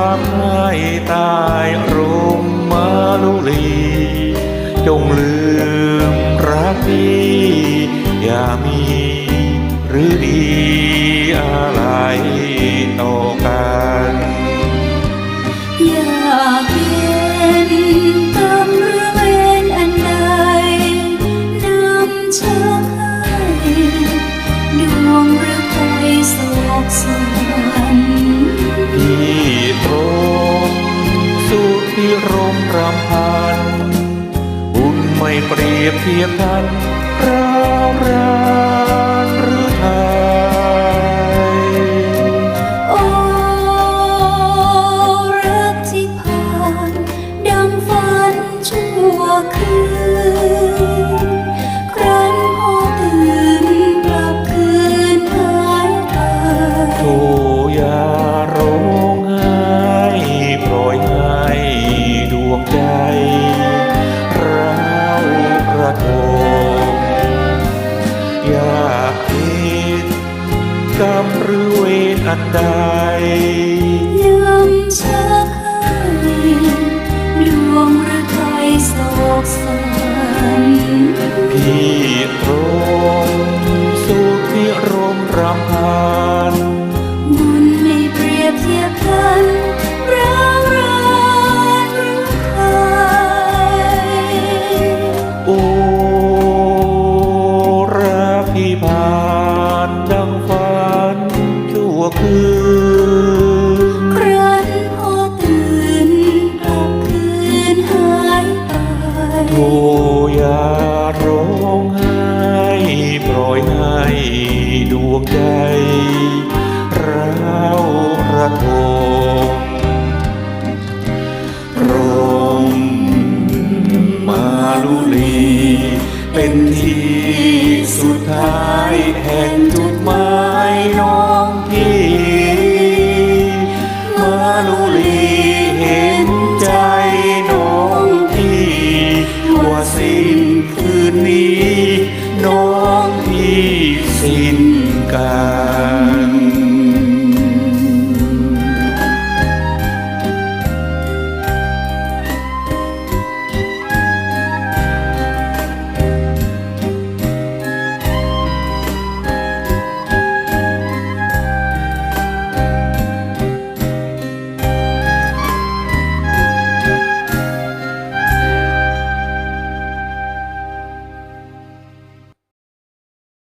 ความให้ตายร่มมาลุลี จงลืมรักที่อย่ามีหรือดีอะไรต่อกันอยากเห็นกรรมหรือเวรอันใดนำชักให้ดวงหรือภัยโศกสัน ที่รมรำพัน บุญไม่เปรียบเทียบกันร้าวรานหรือไทยโอ้รักที่ผ่าน ดังฝันชั่วคืน มหรือเวรอันใดนำชักให้ดวงหรือไทยโศกสันพี่ตร็นที่สุดท้ายแห่งจุดหมายน้อย